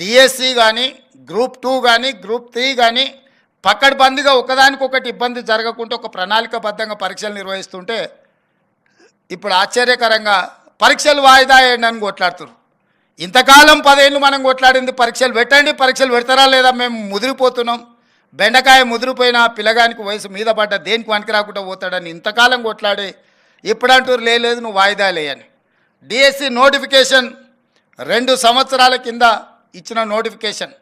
DSC కానీ group two కానీ group three కానీ పక్కడబందిగా ఒకదానికొకటి ఇబ్బంది జరగకుండా ఒక ప్రణాళికబద్ధంగా పరీక్షలు నిర్వహిస్తుంటే ఇప్పుడు ఆశ్చర్యకరంగా పరీక్షలు వాయిదా వేయండి అని కొట్లాడుతున్నారు ఇంతకాలం పదేళ్ళు మనం కొట్లాడింది పరీక్షలు పెట్టండి పరీక్షలు పెడతారా లేదా మేము ముదిరిపోతున్నాం. బెండకాయ ముదిరిపోయిన పిల్లగానికి వయసు మీద పడ్డ దేనికి వనికి రాకుండా పోతాడని ఇంతకాలం కొట్లాడి ఇప్పుడంటూరు లేదు నువ్వు వాయిదా లేయని డిఎస్సి నోటిఫికేషన్ రెండు సంవత్సరాల కింద ఇచ్చిన నోటిఫికేషన్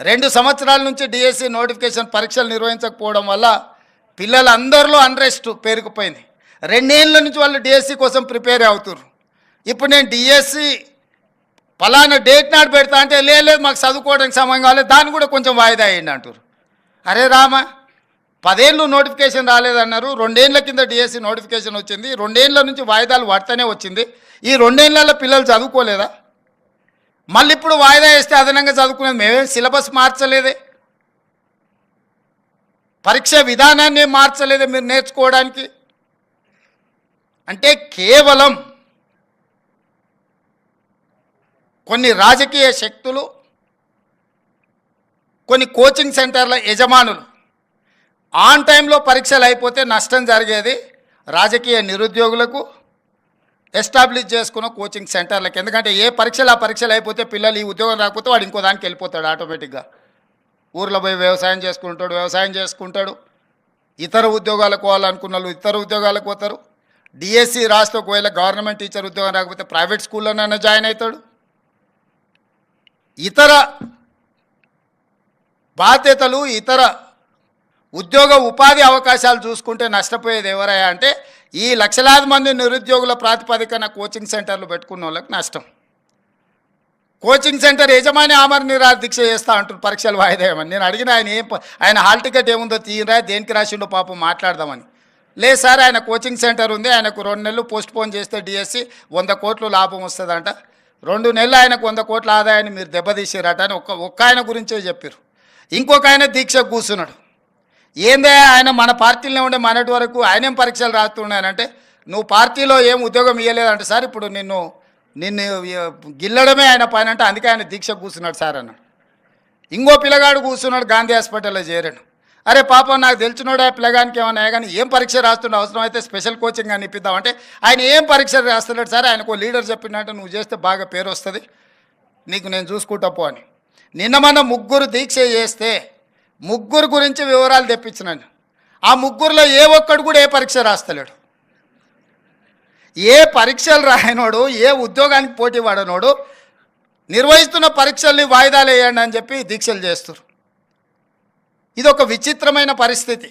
రెండు సంవత్సరాల నుంచి డిఎస్సి నోటిఫికేషన్ పరీక్షలు నిర్వహించకపోవడం వల్ల పిల్లలందరిలో అన్రెస్ట్ పేరుకుపోయింది. రెండేళ్ళ నుంచి వాళ్ళు డిఎస్సి కోసం ప్రిపేర్ అవుతుర్రు. ఇప్పుడు నేను డిఎస్సి పలానా డేట్ నాడు పెడతా అంటే లేదు మాకు చదువుకోవడానికి సమయం కాలేదు దాన్ని కూడా కొంచెం వాయిదా అయ్యండి అంటారు అరే రామా పదేళ్ళు నోటిఫికేషన్ రాలేదన్నారు రెండేళ్ళ కింద డిఎస్సి నోటిఫికేషన్ వచ్చింది రెండేళ్ళ నుంచి వాయిదాలు పడతానే వచ్చింది. ఈ రెండేళ్ళలో పిల్లలు చదువుకోలేదా? మళ్ళీ ఇప్పుడు వాయిదా వేస్తే అదనంగా చదువుకునేది మేమేం. సిలబస్ మార్చలేదే. పరీక్ష విధానాన్ని మార్చలేదే మీరు నేర్చుకోవడానికి. అంటే కేవలం కొన్ని రాజకీయ శక్తులు కొన్ని కోచింగ్ సెంటర్ల యజమానులు ఆన్ టైంలో పరీక్షలు అయిపోతే నష్టం జరిగేది రాజకీయ నిరుద్యోగులకు ఎస్టాబ్లిష్ చేసుకున్న కోచింగ్ సెంటర్లకి. ఎందుకంటే ఏ పరీక్షలు ఆ పరీక్షలు అయిపోతే పిల్లలు ఈ ఉద్యోగం రాకపోతే వాడు ఇంకో దానికి వెళ్ళిపోతాడు ఆటోమేటిక్గా. ఊర్లో పోయి వ్యవసాయం చేసుకుంటాడు వ్యవసాయం చేసుకుంటాడు. ఇతర ఉద్యోగాలకు పోవాలనుకున్న వాళ్ళు ఇతర ఉద్యోగాలకు పోతారు. డిఎస్సి రాస్తే ఒకవేళ గవర్నమెంట్ టీచర్ ఉద్యోగం రాకపోతే ప్రైవేట్ స్కూల్లోనైనా జాయిన్ అవుతాడు. ఇతర బాధ్యతలు ఇతర ఉద్యోగ ఉపాధి అవకాశాలు చూసుకుంటే నష్టపోయేది ఎవరయ్యా అంటే ఈ లక్షలాది మంది నిరుద్యోగుల ప్రాతిపదికన కోచింగ్ సెంటర్లు పెట్టుకున్న వాళ్ళకి నష్టం. కోచింగ్ సెంటర్ యజమాని ఆమరణ నిరాదీక్ష దీక్ష చేస్తా అంటారు పరీక్షలు వాయిదేయమని నేను అడిగిన ఆయన ఏం ఆయన హాల్ టికెట్ ఏముందో తీయరా దేనికి రాసిండో పాపం మాట్లాడదామని. లేదు సార్ ఆయన కోచింగ్ సెంటర్ ఉంది ఆయనకు రెండు నెలలు పోస్ట్ పోన్ చేస్తే డిఎస్సి వంద కోట్లు లాభం వస్తుందంట. రెండు నెలలు ఆయనకు వంద కోట్ల ఆదాయాన్ని మీరు దెబ్బతీసారట అని ఒక్క ఒక్క ఆయన గురించే చెప్పారు ఇంకొక ఆయన దీక్ష కూర్చున్నాడు. ఏందే ఆయన మన పార్టీలో ఉండే మనటి వరకు ఆయనేం పరీక్షలు రాస్తున్నాయనంటే నువ్వు పార్టీలో ఏం ఉద్యోగం ఇవ్వలేదంటే సార్ ఇప్పుడు నిన్ను నిన్ను గిల్లడమే ఆయన పైన అంటే అందుకే ఆయన దీక్ష కూర్చున్నాడు సార్ అన్నాడు. ఇంకో పిల్లగాడు కూర్చున్నాడు గాంధీ హాస్పిటల్లో చేరాడు. అరే పాపం నాకు తెలిసినోడు ఆ పిల్లగానికి ఏమన్నా కానీ ఏం పరీక్ష రాస్తుండే అవసరం అయితే స్పెషల్ కోచింగ్ అని ఇప్పిద్దామంటే ఆయన ఏం పరీక్ష రాస్తున్నాడు సార్? ఆయనకు లీడర్ చెప్పినట్టు నువ్వు చేస్తే బాగా పేరు వస్తుంది. నీకు నేను చూసుకుంటా పో అని. నిన్న మన ముగ్గురు దీక్ష చేస్తే ముగ్గురు గురించి వివరాలు తెప్పించినాను ఆ ముగ్గురులో ఏ ఒక్కడు కూడా ఏ పరీక్ష రాస్తలేడు. ఏ పరీక్షలు రాయనోడు ఏ ఉద్యోగానికి పోటీ పడనోడు నిర్వహిస్తున్న పరీక్షల్ని వాయిదాలు వేయండి అని చెప్పి దీక్షలు చేస్తారు ఇది ఒక విచిత్రమైన పరిస్థితి.